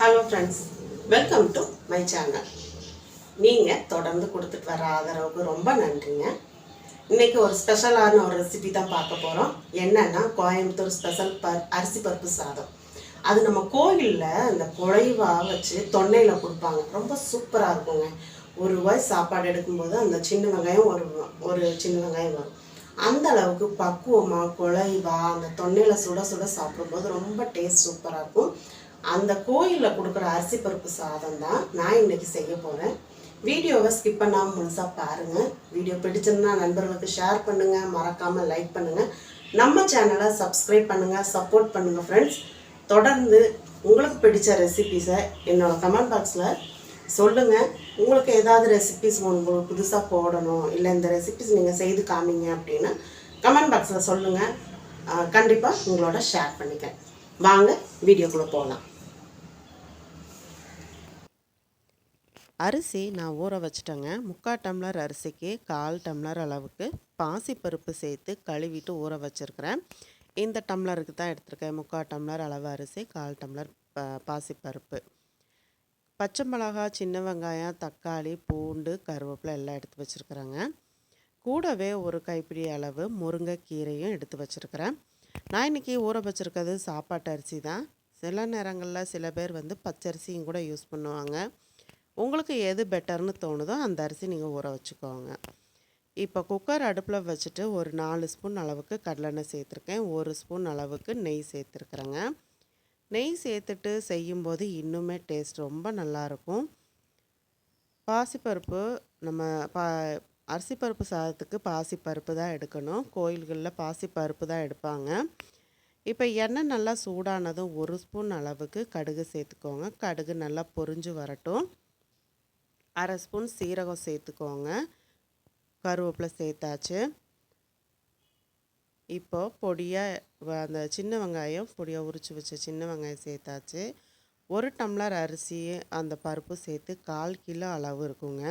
Hello friends welcome to my channel நீங்கள் தொடர்ந்து கொடுத்துட்டு வர ஆதரவுக்கு ரொம்ப நன்றிங்க. இன்னைக்கு ஒரு ஸ்பெஷலான ஒரு ரெசிபி தான் பார்க்க போகிறோம் என்னென்னா கோயம்புத்தூர் ஸ்பெஷல் பர் அரிசி பருப்பு சாதம். அது நம்ம கோயிலில் அந்த குழைவாக வச்சு தொன்னையில் கொடுப்பாங்க. ரொம்ப சூப்பராக இருக்குங்க. ஒரு ரூபாய் சாப்பாடு எடுக்கும்போது அந்த சின்ன வெங்காயம் ஒரு ஒரு சின்ன வெங்காயம் வரும். அந்த அளவுக்கு பக்குவமாக குழைவா அந்த தொன்னையில் சுட சுட சாப்பிடும்போது ரொம்ப டேஸ்ட் சூப்பராக இருக்கும். அந்த கோயிலில் கொடுக்குற அரிசி பருப்பு சாதம் தான் நான் இன்றைக்கி செய்ய போகிறேன் வீடியோவை ஸ்கிப் பண்ணாமல் முழுசாக பாருங்கள் வீடியோ பிடிச்சிருந்தா நண்பர்களுக்கு ஷேர் பண்ணுங்கள் மறக்காமல் லைக் பண்ணுங்கள் நம்ம சேனலை சப்ஸ்கிரைப் பண்ணுங்கள் சப்போர்ட் பண்ணுங்கள் ஃப்ரெண்ட்ஸ் தொடர்ந்து உங்களுக்கு பிடிச்ச ரெசிபிஸை என்னோடய கமெண்ட் பாக்ஸில் சொல்லுங்கள் உங்களுக்கு ஏதாவது ரெசிபிஸ் உங்களுக்கு புதுசாக போடணும் இல்லை இந்த ரெசிபிஸ் நீங்கள் செய்து காமிங்க அப்படின்னு கமெண்ட் பாக்ஸில் சொல்லுங்கள் கண்டிப்பாக உங்களோட ஷேர் பண்ணிக்கிறேன். வாங்க வீடியோக்குள்ளே போகலாம் அரிசி நான் ஊற வச்சிட்டேங்க. முக்கால் டம்ளர் அரிசிக்கு கால் டம்ளர் அளவுக்கு பாசிப்பருப்பு சேர்த்து கழுவிட்டு ஊற வச்சுருக்கிறேன். இந்த டம்ளருக்கு தான் எடுத்திருக்கேன். முக்கால் டம்ளர் அளவு அரிசி கால் டம்ளர் ப பாசிப்பருப்பு. பச்சை மிளகா சின்ன வெங்காயம் தக்காளி பூண்டு கருவேப்பிலை எல்லாம் எடுத்து வச்சுருக்குறேங்க. கூடவே ஒரு கைப்பிடி அளவு முருங்கைக்கீரையும் எடுத்து வச்சுருக்கிறேன். நான் இன்றைக்கி ஊற வச்சுருக்கிறது சாப்பாட்டு அரிசி தான். சில நேரங்களில் சில பேர் வந்து பச்சரிசியும் கூட யூஸ் பண்ணுவாங்க. உங்களுக்கு எது பெட்டர்னு தோணுதோ அந்த அரிசி நீங்கள் ஊற வச்சுக்கோங்க. இப்போ குக்கர் அடுப்பில் வச்சுட்டு ஒரு நாலு ஸ்பூன் அளவுக்கு கடலெண்ணெய் சேர்த்துருக்கேன். ஒரு ஸ்பூன் அளவுக்கு நெய் சேர்த்துருக்குறேங்க. நெய் சேர்த்துட்டு செய்யும்போது இன்னுமே டேஸ்ட் ரொம்ப நல்லாயிருக்கும். பாசிப்பருப்பு நம்ம பா அரிசிப்பருப்பு சாதத்துக்கு பாசிப்பருப்பு தான் எடுக்கணும். கோயில்களில் பாசிப்பருப்பு தான் எடுப்பாங்க. இப்போ எண்ணெய் நல்லா சூடானதும் ஒரு ஸ்பூன் அளவுக்கு கடுகு சேர்த்துக்கோங்க. கடுகு நல்லா பொரிஞ்சு வரட்டும். அரை ஸ்பூன் சீரகம் சேர்த்துக்கோங்க. கருவேப்பிலை சேர்த்தாச்சு. இப்போ பொடியாக அந்த சின்ன வெங்காயம் பொடியாக உரித்து வச்ச சின்ன வெங்காயம் சேர்த்தாச்சு. ஒரு டம்ளர் அரிசி அந்த பருப்பு சேர்த்து கால் கிலோ அளவு இருக்குங்க.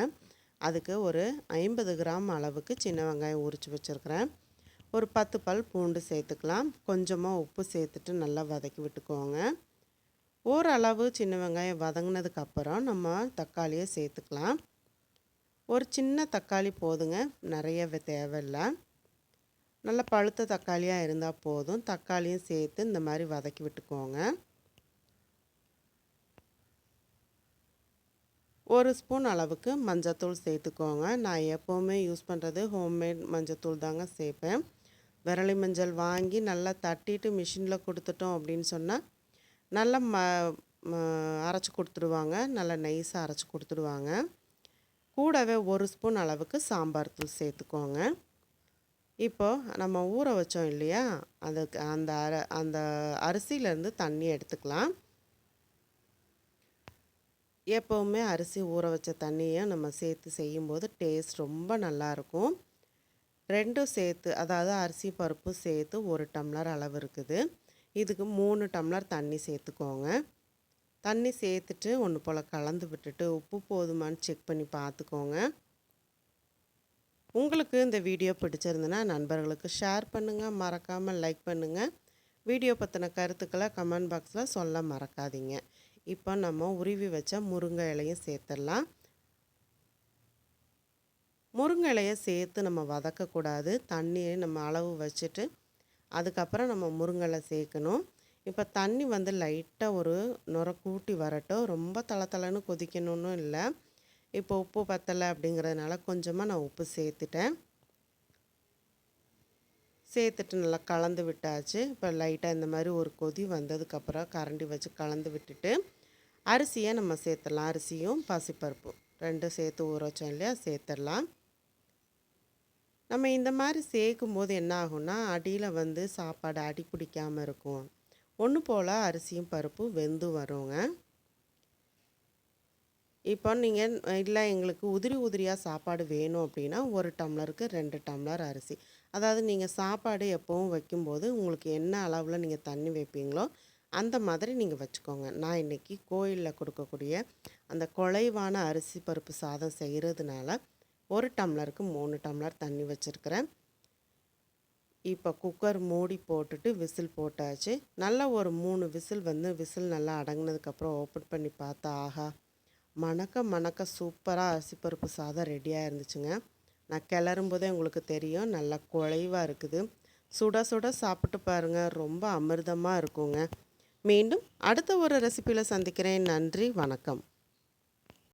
அதுக்கு ஒரு ஐம்பது கிராம் அளவுக்கு சின்ன வெங்காயம் உரித்து வச்சுருக்கிறேன். ஒரு பத்து பல் பூண்டு சேர்த்துக்கலாம். கொஞ்சமாக உப்பு சேர்த்துட்டு நல்லா வதக்கி விட்டுக்கோங்க. ஓரளவு சின்ன வெங்காயம் வதங்கினதுக்கு அப்புறம் நம்ம தக்காளியை சேர்த்துக்கலாம். ஒரு சின்ன தக்காளி போதுங்க நிறைய தேவையில்லை. நல்ல பழுத்த தக்காளியாக இருந்தால் போதும். தக்காளியும் சேர்த்து இந்த மாதிரி வதக்கி விட்டுக்கோங்க. ஒரு ஸ்பூன் அளவுக்கு மஞ்சத்தூள் சேர்த்துக்கோங்க. நான் எப்போவுமே யூஸ் பண்ணுறது ஹோம்மேட் மஞ்சத்தூள் தாங்க சேர்ப்பேன். விரலி மஞ்சள் வாங்கி நல்லா தட்டிட்டு மிஷினில் கொடுத்துட்டோம் அப்படின்னு சொன்னால் நல்லா ம அரைச்சி கொடுத்துடுவாங்க. நல்லா நைஸாக அரைச்சி கொடுத்துடுவாங்க. கூடவே ஒரு ஸ்பூன் அளவுக்கு சாம்பார் தூள் சேர்த்துக்கோங்க. இப்போ நம்ம ஊற வச்சோம் இல்லையா? அதுக்கு அந்த அர அந்த அரிசியிலேருந்து தண்ணி எடுத்துக்கலாம். எப்போவுமே அரிசி ஊற வச்ச தண்ணியை நம்ம சேர்த்து செய்யும்போது டேஸ்ட் ரொம்ப நல்லாயிருக்கும். ரெண்டும் சேர்த்து அதாவது அரிசி பருப்பு சேர்த்து ஒரு டம்ளர் அளவு இருக்குது. இதுக்கு மூணு டம்ளர் தண்ணி சேர்த்துக்கோங்க. தண்ணி சேர்த்துட்டு ஒன்று போல் கலந்து விட்டுட்டு உப்பு போதுமான்னு செக் பண்ணி பார்த்துக்கோங்க. உங்களுக்கு இந்த வீடியோ பிடிச்சிருந்துன்னா நண்பர்களுக்கு ஷேர் பண்ணுங்கள் மறக்காமல் லைக் பண்ணுங்கள் வீடியோ பற்றின கருத்துக்களை கமெண்ட் பாக்ஸில் சொல்ல மறக்காதீங்க. இப்போ நம்ம உருவி வச்ச முருங்கை இலையும் சேர்த்துடலாம். முருங்கை இலையை சேர்த்து நம்ம வதக்கக்கூடாது. தண்ணியை நம்ம அளவு வச்சுட்டு அதுக்கப்புறம் நம்ம முருங்கலை சேர்க்கணும். இப்போ தண்ணி வந்து லைட்டாக ஒரு நுர கூட்டி வரட்டும். ரொம்ப தளதளன்னு கொதிக்கணும்னு இல்லை. இப்போ உப்பு பத்தலை அப்படிங்கிறதுனால கொஞ்சமாக நான் உப்பு சேர்த்துட்டேன். சேர்த்துட்டு நல்லா கலந்து விட்டாச்சு. இப்போ லைட்டாக இந்த மாதிரி ஒரு கொதி வந்ததுக்கப்புறம் கரண்டி வச்சு கலந்து விட்டுட்டு அரிசியை நம்ம சேர்த்துடலாம். அரிசியும் பசிப்பருப்பும் ரெண்டும் சேர்த்து ஊற வச்சோம் இல்லையா? சேர்த்துடலாம். நம்ம இந்த மாதிரி சேர்க்கும் போது என்ன ஆகும்னா அடியில் வந்து சாப்பாடு அடி பிடிக்காமல் இருக்கும். ஒன்று போல் அரிசியும் பருப்பும் வெந்து வருங்க. இப்போ நீங்கள் இல்லை எங்களுக்கு உதிரி உதிரியாக சாப்பாடு வேணும் அப்படின்னா ஒரு டம்ளருக்கு ரெண்டு டம்ளர் அரிசி. அதாவது நீங்கள் சாப்பாடு எப்போவும் வைக்கும்போது உங்களுக்கு என்ன அளவில் நீங்கள் தண்ணி வைப்பீங்களோ அந்த மாதிரி நீங்கள் வச்சுக்கோங்க. நான் இன்றைக்கி கோயிலில் கொடுக்கக்கூடிய அந்த குழைவான அரிசி பருப்பு சாதம் செய்கிறதுனால ஒரு டம்ளருக்கு மூணு டம்ளர் தண்ணி வச்சுருக்கிறேன். இப்போ குக்கர் மூடி போட்டுட்டு விசில் போட்டாச்சு. நல்லா ஒரு மூணு விசில் வந்து விசில் நல்லா அடங்கினதுக்கப்புறம் ஓப்பன் பண்ணி பார்த்தா ஆஹா மணக்க மணக்க சூப்பராக அரிசி பருப்பு சாதம் ரெடியாக இருந்துச்சுங்க. நான் கிளறும் போதே உங்களுக்கு தெரியும் நல்லா குழைவாக இருக்குது. சுட சுட சாப்பிட்டு பாருங்கள் ரொம்ப அமிர்தமாக இருக்குங்க. மீண்டும் அடுத்த ஒரு ரெசிபியில் சந்திக்கிறேன். நன்றி வணக்கம்.